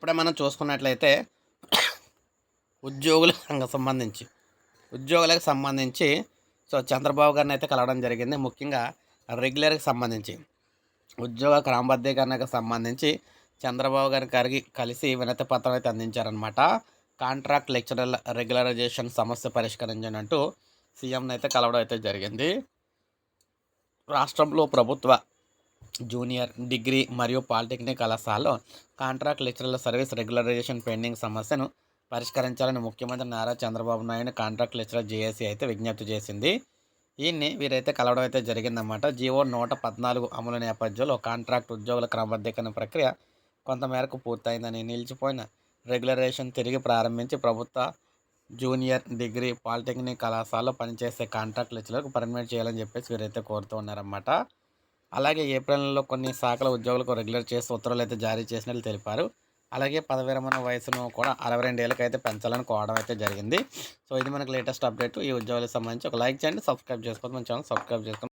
ఇప్పుడే మనం చూసుకున్నట్లయితే ఉద్యోగులకు సంబంధించి ఉద్యోగులకు సంబంధించి సో చంద్రబాబు గారిని అయితే కలవడం జరిగింది. ముఖ్యంగా రెగ్యులర్కి సంబంధించి ఉద్యోగ క్రమబద్ధీకరణకు సంబంధించి చంద్రబాబు గారి గారికి కలిసి వినతి పత్రం అయితే అందించారనమాట కాంట్రాక్ట్ లెక్చరర్ రెగ్యులరైజేషన్ సమస్య పరిష్కరించనంటూ సీఎంని అయితే కలవడం అయితే జరిగింది. రాష్ట్రంలో ప్రభుత్వ జూనియర్ డిగ్రీ మరియు పాలిటెక్నిక్ కళాశాలలో కాంట్రాక్ట్ లెక్చరర్ల సర్వీస్ రెగ్యులరైజేషన్ పెండింగ్ సమస్యను పరిష్కరించాలని ముఖ్యమంత్రి Nara Chandrababu Naidu contract lecturer JAC అయితే విజ్ఞప్తి చేసింది. ఈయన్ని వీరైతే కలవడం అయితే జరిగిందన్నమాట. జీవో నూట పద్నాలుగు అమలు నేపథ్యంలో కాంట్రాక్ట్ ఉద్యోగుల క్రమబద్ధీకరణ ప్రక్రియ కొంతమేరకు పూర్తయిందని నిలిచిపోయిన రెగ్యులరేషన్ తిరిగి ప్రారంభించి ప్రభుత్వ జూనియర్ డిగ్రీ పాలిటెక్నిక్ కళాశాలలో పనిచేసే కాంట్రాక్ట్ లెక్చర్లకు పర్మిట్ చేయాలని చెప్పేసి వీరైతే కోరుతూ ఉన్నారన్నమాట. అలాగే ఏప్రిల్ నెలలో కొన్ని శాఖల ఉద్యోగులకు రెగ్యులర్ చేసి ఉత్తర్వులు అయితే జారీ చేసినట్లు తెలిపారు. అలాగే పదవి విరమణ వయసును కూడా అరవై రెండు ఏళ్ళకి అయితే పెంచాలని కోవడం అయితే జరిగింది. సో ఇది మనకి లేటెస్ట్ అప్డేట్. ఈ ఉద్యోగాలకు సంబంధించి ఒక లైక్ చేయండి సబ్స్క్రైబ్ చేసుకోవద్దు. మన ఛానల్ సబ్స్క్రైబ్ చేసుకోండి.